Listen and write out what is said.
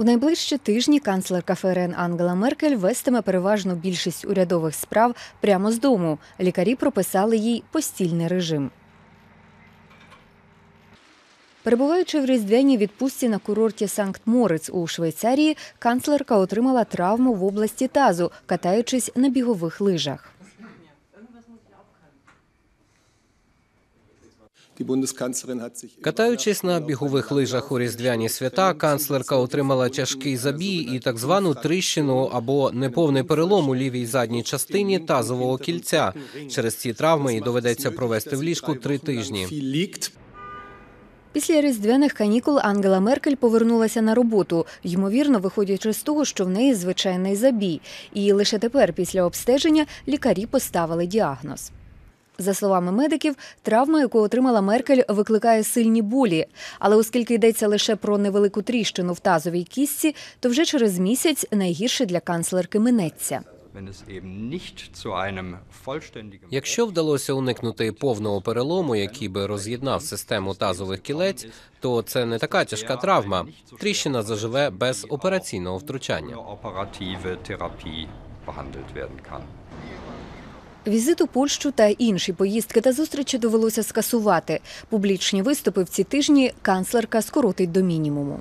У найближчі тижні канцлерка ФРН Ангела Меркель вестиме переважну більшість урядових справ прямо з дому. Лікарі прописали їй постільний режим. Перебуваючи в різдвяній відпустці на курорті Санкт Мориц у Швейцарії, канцлерка отримала травму в області тазу, катаючись на бігових лижах. Катаючись на бігових лижах у різдвяні свята, канцлерка отримала тяжкий забій і так звану тріщину або неповний перелом у лівій задній частині тазового кільця. Через ці травми їй доведеться провести в ліжку три тижні. Після різдвяних канікул Ангела Меркель повернулася на роботу, ймовірно, виходячи з того, що в неї звичайний забій. І лише тепер, після обстеження, лікарі поставили діагноз. За словами медиків, травма, яку отримала Меркель, викликає сильні болі. Але оскільки йдеться лише про невелику тріщину в тазовій кістці, то вже через місяць найгірше для канцлерки минеться. Якщо вдалося уникнути повного перелому, який би роз'єднав систему тазових кілець, то це не така тяжка травма. Тріщина заживе без операційного втручання. Візит у Польщу та інші поїздки та зустрічі довелося скасувати. Публічні виступи в ці тижні канцлерка скоротить до мінімуму.